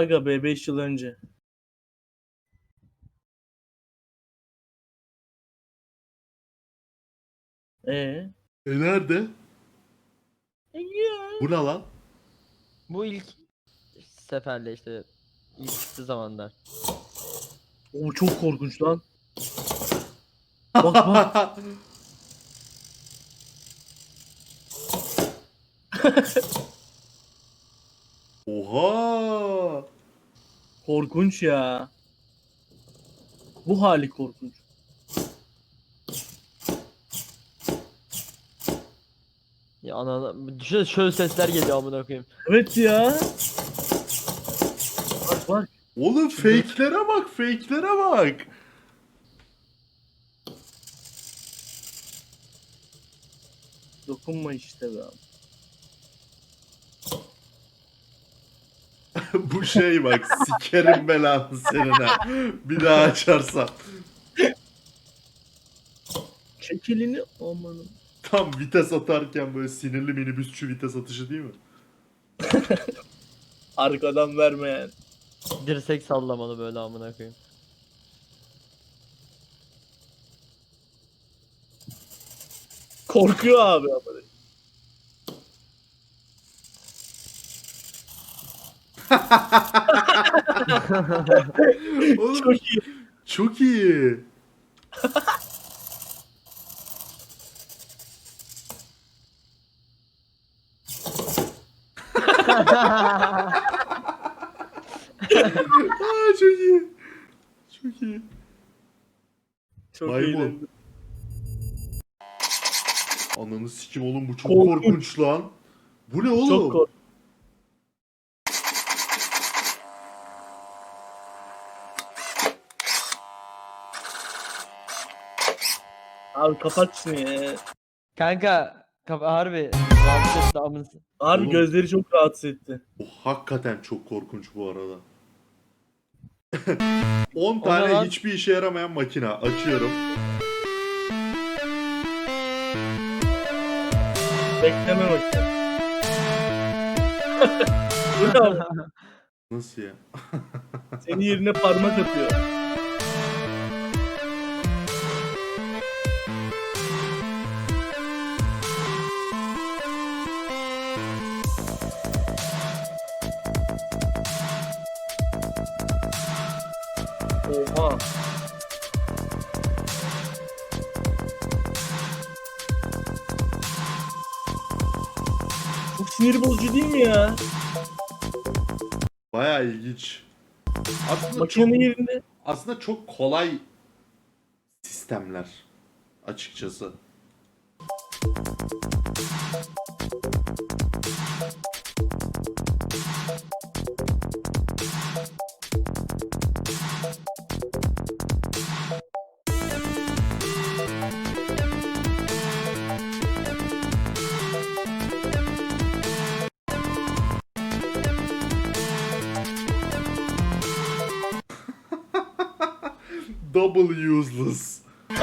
Aga be 5 yıl önce. Ee? E nerede? Ya. Bu ne lan? Bu ilk seferle işte ilk çıktığı zamanlar. O çok korkunç lan. Bak bak. Oha! Korkunç ya. Bu hali korkunç. Ya ana düşünsene şöyle sesler geliyor amına koyayım. Evet ya. Bak bak. Oğlum fake'lere bak, fake'lere bak. Dokunma işte be abi. Bu şey bak, sikerim belanı senin ha. Bir daha açarsan. Çek elini amanım. Tam vites atarken böyle sinirli minibüsçü vites atışı değil mi? Arkadan vermeyen. Dirsek sallamalı böyle amına koyayım. Korkuyor abi ama. Oğlum Çok iyi. çok iyi. Aa çok iyi. Çok iyi. Çok Maymun. Ananı sikim oğlum bu çok Korkunç. korkunç lan. Bu ne oğlum? Çok korkunç. Abi kapat şunu ya. Kanka kapa harbi rahatsız etti amına. Harbi Oğlum. gözleri çok rahatsız etti. Bu hakikaten çok korkunç bu arada. 10 O tane zaman- hiçbir işe yaramayan makine açıyorum. Bekleme bakayım. Bu ne abi? Nasıl ya? Senin yerine parmak atıyor. Oha. Çok sinir bozucu değil mi ya? Baya ilginç. Aslında çok, yerinde aslında çok kolay sistemler açıkçası. Double useless.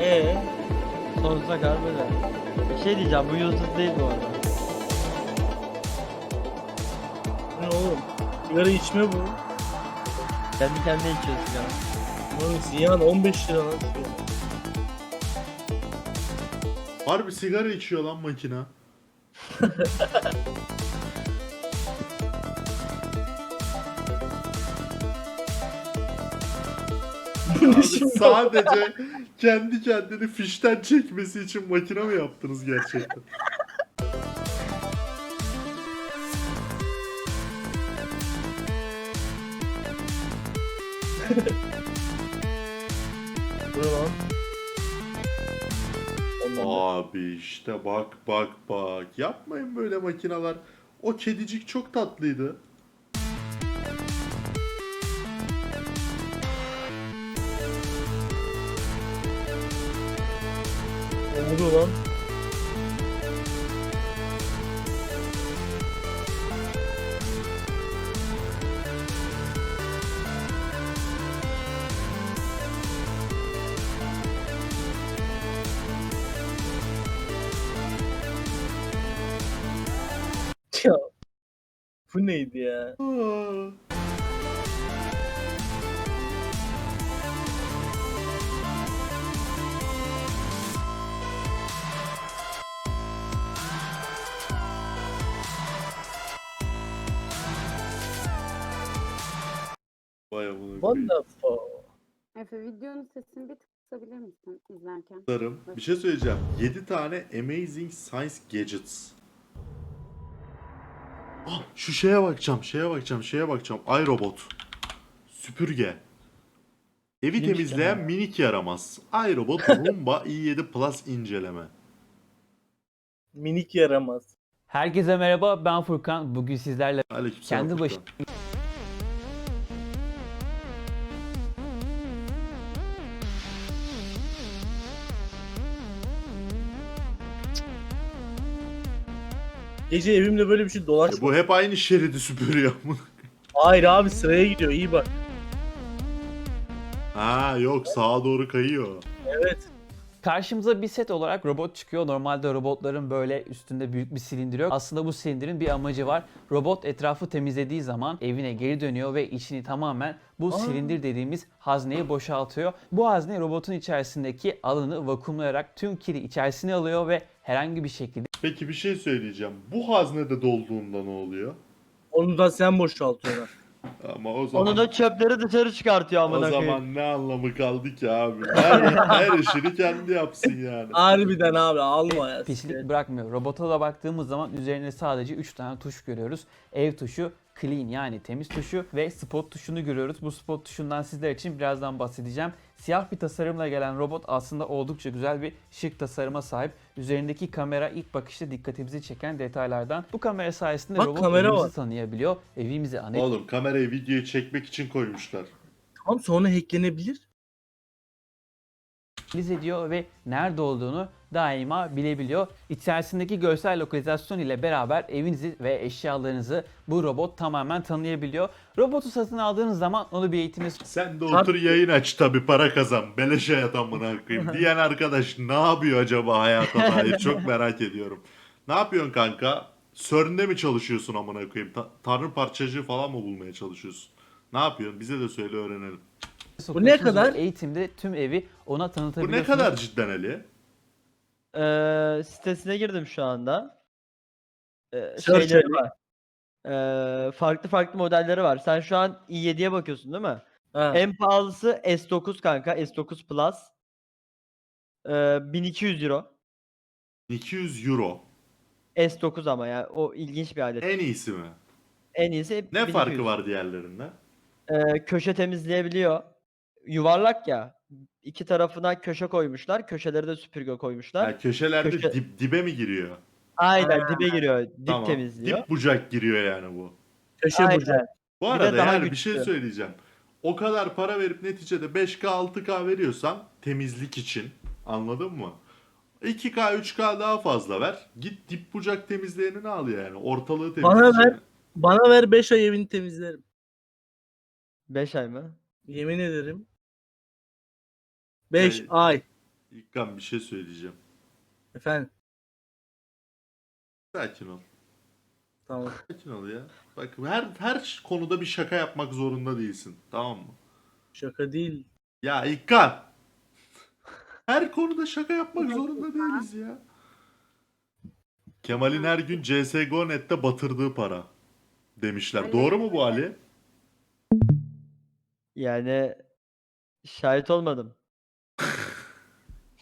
ee, Sonsuza kadar böyle. Bir şey diyeceğim bu useless değil bu arada. ne oğlum? Sigara içme bu. Kendi kendine içiyor sigara. Oğlum ziyan 15 lira lan. sigara. Harbi sigara içiyor lan makine. Abi sadece kendi kendini fişten çekmesi için makine mi yaptınız gerçekten? Bu ne lan? Abi işte bak bak bak. Yapmayın böyle makineler. O kedicik çok tatlıydı. Ne oluyor lan? Neydi ya? Vay amına What koyayım. the fuck? Efe videonun sesini bir tık kısabilir misin izlerken? Sarım. Bir şey söyleyeceğim. 7 tane Amazing Science Gadgets. Ah, şu şeye bakacağım, şeye bakacağım, şeye bakacağım. iRobot. Süpürge. Evi Minik temizleyen yaramaz. minik yaramaz. iRobot Roomba i7 Plus inceleme. Minik yaramaz. Herkese merhaba ben Furkan. Bugün sizlerle Aleykümselam kendi Furkan. Gece evimde böyle bir şey E, dolaşma. Bu hep aynı şeridi süpürüyor. Hayır abi sıraya gidiyor iyi bak. ha yok sağa doğru kayıyor. Evet. Karşımıza bir set olarak robot çıkıyor. Normalde robotların böyle üstünde büyük bir silindir yok. Aslında bu silindirin bir amacı var. Robot etrafı temizlediği zaman evine geri dönüyor ve içini tamamen bu Aa. silindir dediğimiz hazneyi boşaltıyor. Bu hazne robotun içerisindeki alanı vakumlayarak tüm kiri içerisine alıyor ve herhangi bir şekilde Peki bir şey söyleyeceğim. Bu haznede dolduğunda ne oluyor? Onu da sen boşaltıyorsun. Ama o zaman Onu da çöpleri dışarı çıkartıyor o amına koyayım. zaman ne anlamı kaldı ki abi? Her, her işini kendi yapsın yani. Harbiden abi alma ya. pislik bırakmıyor. Robota da baktığımız zaman üzerinde sadece 3 tane tuş görüyoruz. Ev tuşu, clean yani temiz tuşu ve spot tuşunu görüyoruz. Bu spot tuşundan sizler için birazdan bahsedeceğim. Siyah bir tasarımla gelen robot aslında oldukça güzel bir şık tasarıma sahip. Üzerindeki kamera ilk bakışta dikkatimizi çeken detaylardan. Bu kamera sayesinde Bak, robot kamera evimizi var. tanıyabiliyor. Evimizi analiz Oğlum kamerayı videoyu çekmek için koymuşlar. Tamam sonra hacklenebilir. analiz ediyor ve nerede olduğunu daima bilebiliyor. İçerisindeki görsel lokalizasyon ile beraber evinizi ve eşyalarınızı bu robot tamamen tanıyabiliyor. Robotu satın aldığınız zaman onu bir eğitimde Sen de otur yayın aç tabi para kazan. Beleş hayat amına koyayım. Diyen arkadaş ne yapıyor acaba hayata dair çok merak ediyorum. Ne yapıyorsun kanka? CERN'de mi çalışıyorsun amına koyayım? Ta- tanrı parçacığı falan mı bulmaya çalışıyorsun? Ne yapıyorsun? Bize de söyle öğrenelim. sokuyorsunuz kadar? ve Eğitimde tüm evi ona Bu tanıtabiliyorsunuz. ne kadar cidden Ali? Ee, sitesine girdim şu anda. Ee, Search şeyleri var. Ee, farklı farklı modelleri var. Sen şu an i7'ye bakıyorsun değil mi? Ha. En pahalısı S9 kanka. S9 Plus. Ee, 1200 euro. 200 euro. S9 ama ya. O ilginç bir alet. En iyisi mi? En iyisi Ne 1200. farkı var diğerlerinden? Ee, köşe temizleyebiliyor. Yuvarlak ya. İki tarafına köşe koymuşlar. Köşeleri de süpürge koymuşlar. Ha, köşelerde Köşe- dip, dibe mi giriyor? Aynen dibe giriyor. Dip Tamam. temizliyor. Dip bucak giriyor yani bu. Köşe Aynen. bucak. Bu Bir de arada daha yani bir şey güçlü. söyleyeceğim. O kadar para verip neticede 5K 6K veriyorsan temizlik için anladın mı? 2K 3K daha fazla ver. Git dip bucak temizleyenini al yani. Ortalığı temizle. Bana ver. Bana ver 5 ay evini temizlerim. 5 ay mı? Yemin ederim. 5 Yani- ay. İlkan bir şey söyleyeceğim. Efendim. Sakin ol. Tamam. Sakin ol ya. Bak her her konuda bir şaka yapmak zorunda değilsin. Tamam mı? Şaka değil. Ya İlkan. Her konuda şaka yapmak zorunda değiliz ya. Kemal'in her gün CSGO nette batırdığı para demişler. Doğru mu bu Ali? Yani şahit olmadım.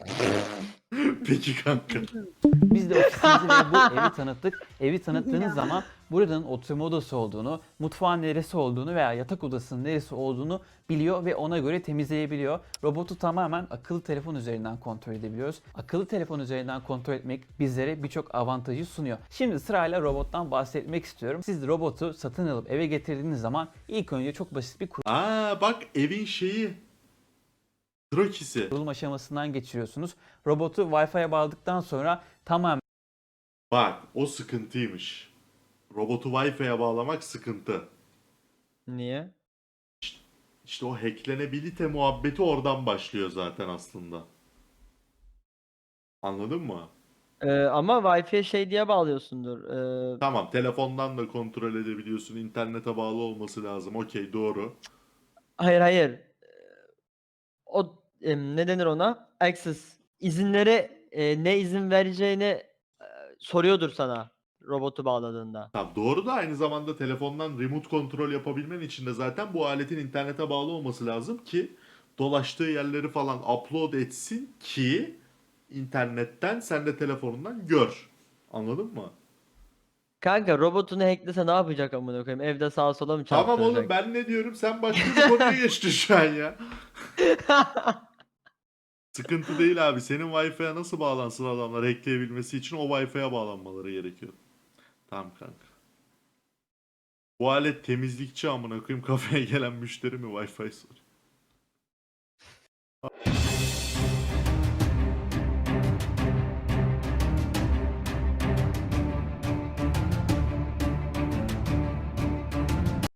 Peki kanka. Biz de ofisimizi ve bu evi tanıttık. Evi tanıttığınız zaman buranın oturma odası olduğunu, mutfağın neresi olduğunu veya yatak odasının neresi olduğunu biliyor ve ona göre temizleyebiliyor. Robotu tamamen akıllı telefon üzerinden kontrol edebiliyoruz. Akıllı telefon üzerinden kontrol etmek bizlere birçok avantajı sunuyor. Şimdi sırayla robottan bahsetmek istiyorum. Siz robotu satın alıp eve getirdiğiniz zaman ilk önce çok basit bir Aa bak evin şeyi. Krokisi. kurulum aşamasından geçiriyorsunuz. Robotu Wi-Fi'ye bağladıktan sonra tamamen Bak o sıkıntıymış. Robotu Wi-Fi'ye bağlamak sıkıntı. Niye? İşte o hacklenebilite muhabbeti oradan başlıyor zaten aslında. Anladın mı? Ee, ama Wi-Fi şey diye bağlıyorsundur. Ee, Tamam telefondan da kontrol edebiliyorsun. İnternete bağlı olması lazım. Okey doğru. hayır hayır. Ee, O em, ne denir ona? Access. İzinleri e, ne izin vereceğini e, soruyordur sana robotu bağladığında. Tamam doğru da aynı zamanda telefondan remote kontrol yapabilmen için de zaten bu aletin internete bağlı olması lazım ki dolaştığı yerleri falan upload etsin ki internetten sen de telefonundan gör. Anladın mı? Kanka robotunu hacklese ne yapacak amına koyayım? Evde sağa sola mı Tamam çarptıracak? oğlum ben ne diyorum sen başka bir konuya geçtin şu an ya. Sıkıntı değil abi. Senin Wi-Fi'ye nasıl bağlansın adamlar hackleyebilmesi için o Wi-Fi'ye bağlanmaları gerekiyor. Tamam kanka. Bu alet temizlikçi amına koyayım kafeye gelen müşteri mi Wi-Fi soruyor.